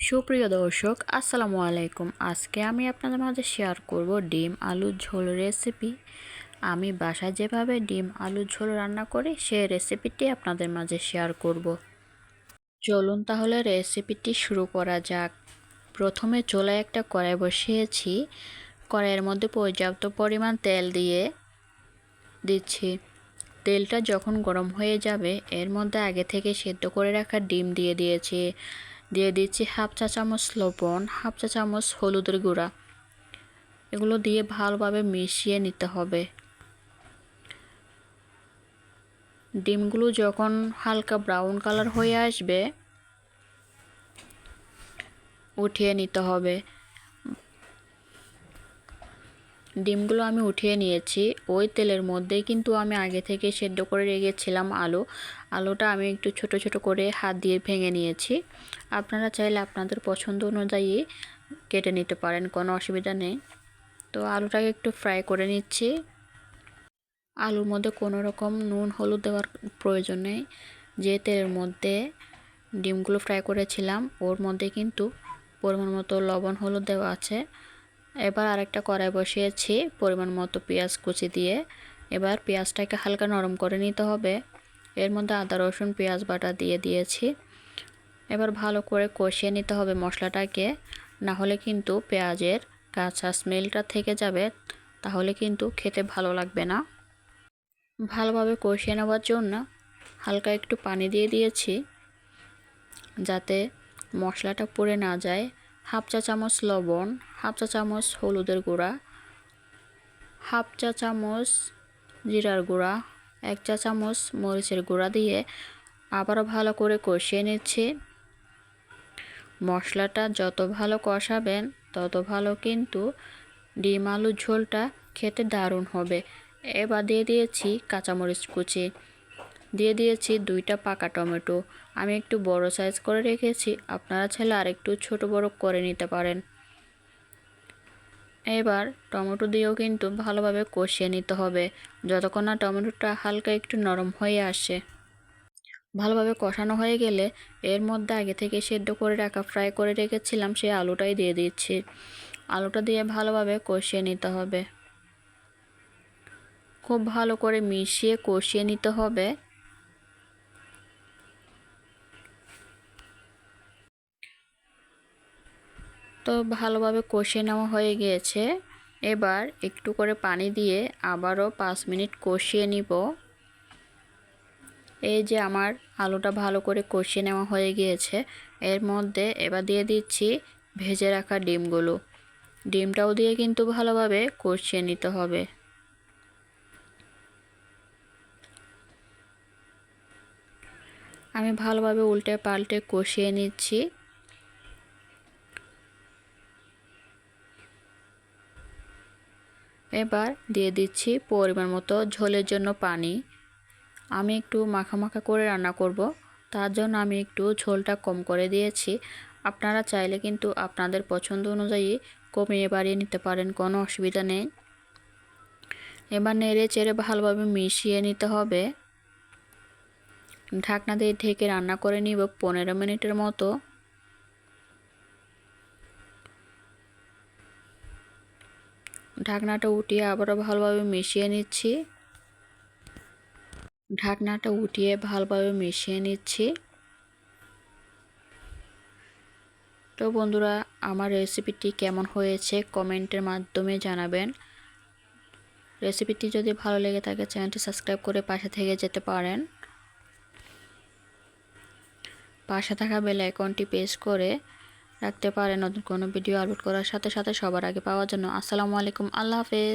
সুপ্রিয় দর্শক, আসসালামু আলাইকুম। আজকে আমি আপনাদের মাঝে শেয়ার করব ডিম আলুর ঝোল রেসিপি আমি বাসায় যেভাবে ডিম আলুর ঝোল রান্না করি, সেই রেসিপিটি আপনাদের মাঝে শেয়ার করব। চলুন তাহলে রেসিপিটি শুরু করা যাক। প্রথমে চুলায় একটা কড়াই বসিয়েছি। কড়াইয়ের মধ্যে পর্যাপ্ত পরিমাণ তেল দিয়ে দিচ্ছি। তেলটা যখন গরম হয়ে যাবে, এর মধ্যে আগে থেকে সেদ্ধ করে রাখা ডিম দিয়ে দিয়েছি। দিয়ে দিচ্ছি হাফ চা চামচ লবণ, হাফ চা চামচ হলুদের গুঁড়া। এগুলো দিয়ে ভালোভাবে মিশিয়ে নিতে হবে। ডিমগুলো যখন হালকা ব্রাউন কালার হয়ে আসবে, উঠিয়ে নিতে হবে। ডিমগুলো আমি উঠিয়ে নিয়েছি। ওই তেলের মধ্যে কিন্তু আমি আগে থেকে সেদ্ধ করে রেখেছিলাম আলু। আলুটা আমি একটু ছোট ছোট করে হাত দিয়ে ভেঙে নিয়েছি। আপনারা চাইলে আপনাদের পছন্দ অনুযায়ী কেটে নিতে পারেন, কোনো অসুবিধা নেই। তো আলুটাকে একটু ফ্রাই করে নিচ্ছি। আলুর মধ্যে কোনো রকম নুন, হলুদ দেওয়ার প্রয়োজন নেই। যে তেলের মধ্যে ডিমগুলো ফ্রাই করেছিলাম, ওর মধ্যে কিন্তু পরিমাণ মতো লবণ, হলুদ দেওয়া আছে। এবার আরেকটা কড়াই বসিয়েছি পরিমাণ মতো পেঁয়াজ কুচি দিয়ে। এবার পেঁয়াজটাকে হালকা নরম করে নিতে হবে। এর মধ্যে আদা, রসুন, পেঁয়াজ বাটা দিয়ে দিয়েছি। এবার ভালো করে কষিয়ে নিতে হবে মশলাটাকে। না হলে কিন্তু পেঁয়াজের কাঁচা স্মেলটা থেকে যাবে, তাহলে কিন্তু খেতে ভালো লাগবে না। ভালোভাবে কষিয়ে নেওয়ার জন্য হালকা একটু পানি দিয়ে দিয়েছি, যাতে মশলাটা পুড়ে না যায়। হাফ চা চামচ লবণ, হাফ চা চামচ হলুদের গুঁড়া, হাফ চা চামচ জিরার গুঁড়া, এক চা চামচ মরিচের গুঁড়া দিয়ে আবারও ভালো করে কষিয়ে নিচ্ছি। মশলাটা যত ভালো কষাবেন, তত ভালো কিন্তু ডিম আলুর ঝোলটা খেতে দারুণ হবে। এবার দিয়ে দিয়েছি কাঁচামরিচ কুচি। দিয়ে দিয়েছি দুইটা পাকা টমেটো। আমি একটু বড় সাইজ করে রেখেছি, আপনারা চাইলে আরেকটু ছোট বড় করে নিতে পারেন। এবার টমেটো দিয়েও কিন্তু ভালোভাবে কষিয়ে নিতে হবে, যতক্ষণ না টমেটোটা হালকা একটু নরম হয়ে আসে। ভালোভাবে কষানো হয়ে গেলে এর মধ্যে আগে থেকে সেদ্ধ করে রাখা ফ্রাই করে রেখেছিলাম, সেই আলুটাই দিয়ে দিচ্ছি। আলুটা দিয়ে ভালোভাবে কষিয়ে নিতে হবে। খুব ভালো করে মিশিয়ে কষিয়ে নিতে হবে। তো ভালোভাবে কষিয়ে নেওয়া হয়ে গিয়েছে। এবার একটু করে পানি দিয়ে আবারও পাঁচ মিনিট কষিয়ে নিব। এই যে আমার আলুটা ভালো করে কষিয়ে নেওয়া হয়ে গিয়েছে। এর মধ্যে এবার দিয়ে দিচ্ছি ভেজে রাখা ডিমগুলো। ডিমটাও দিয়ে কিন্তু ভালোভাবে কষিয়ে নিতে হবে। আমি ভালোভাবে উল্টে পাল্টে কষিয়ে নিচ্ছি। এবার দিয়ে দিচ্ছি পরিমাণ মতো ঝোলের জন্য পানি। আমি একটু মাখা করে রান্না করব, তার জন্য আমি একটু ঝোলটা কম করে দিয়েছি। আপনারা চাইলে কিন্তু আপনাদের পছন্দ অনুযায়ী কমিয়ে বাড়িয়ে নিতে পারেন, কোনো অসুবিধা নেই। এবার নেড়ে চেড়ে ভালোভাবে মিশিয়ে নিতে হবে। ঢাকনা দিয়ে ঢেকে রান্না করে নিব পনেরো মিনিটের মতো। ঢাকনাটা উঠিয়ে আবারও ভালোভাবে মিশিয়ে নিচ্ছি। ঢাকনাটা উঠিয়ে ভালোভাবে মিশিয়ে নিচ্ছি। তো বন্ধুরা, আমার রেসিপিটি কেমন হয়েছে কমেন্টের মাধ্যমে জানাবেন। রেসিপিটি যদি ভালো লেগে থাকে, চ্যানেলটি সাবস্ক্রাইব করে পাশে থেকে যেতে পারেন। পাশে থাকা বেল আইকনটি প্রেস করে রাখতে পারেন নতুন কোনো ভিডিও আপলোড করার সাথে সাথে সবার আগে পাওয়ার জন্য। আসসালামু আলাইকুম, আল্লাহ হাফেজ।